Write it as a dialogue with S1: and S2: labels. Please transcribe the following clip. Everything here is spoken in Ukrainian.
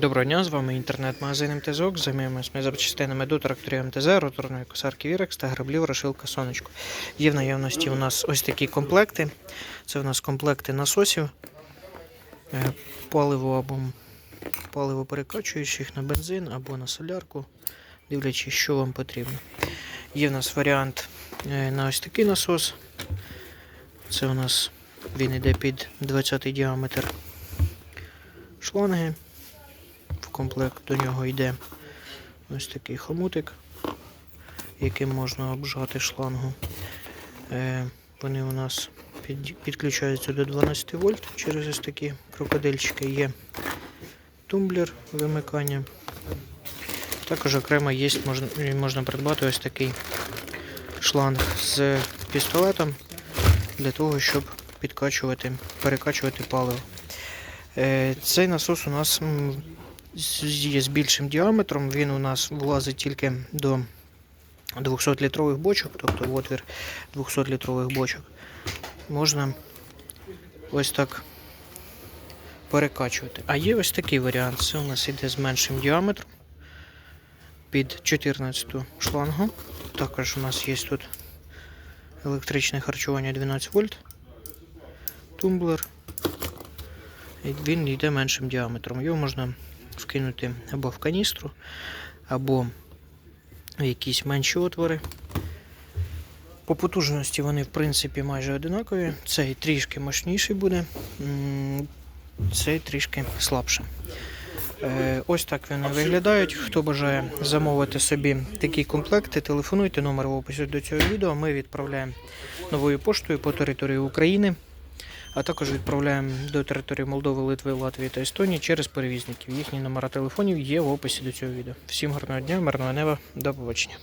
S1: Доброго дня, з вами інтернет-магазин МТЗОК. Займаємось ми запчастинами до тракторів МТЗ, роторної косарки Вірекс та граблів Рошилка Сонечко. Є в наявності у нас ось такі комплекти. Це у нас комплекти насосів, е, паливо або паливо перекачуючих на бензин або на солярку, дивлячись, що вам потрібно. Є в нас варіант е, на ось такий насос. Це у нас він йде під 20 діаметр шланги. Комплект до нього йде ось такий хомутик, яким можна обжати шлангу. Е, вони у нас під, підключаються до 12 вольт через ось такі крокодильчики. Є тумблер вимикання. Також окремо є, можна, можна придбати ось такий шланг з пістолетом для того, щоб підкачувати, перекачувати паливо. Е, Цей насос у нас з- більшим діаметром. Він у нас влазить тільки до 200-літрових бочок, тобто в отвір 200-літрових бочок. Можна ось так перекачувати. А є ось такий варіант. Це у нас іде з меншим діаметром під 14 шлангу. Також у нас є тут електричне харчування 12 вольт, тумблер. Він йде меншим діаметром. Його можна вкинути або в каністру, або в якісь менші отвори. По потужності вони, в принципі, майже одинакові. Цей трішки мощніший буде, цей трішки слабше. Е, Ось так вони виглядають. Хто бажає замовити собі такі комплекти, телефонуйте номер в описі до цього відео. Ми відправляємо новою поштою по території України а також відправляємо до території Молдови, Литви, Латвії та Естонії через перевізників. Їхні номера телефонів є в описі до цього відео. Всім гарного дня, мирного неба, до побачення.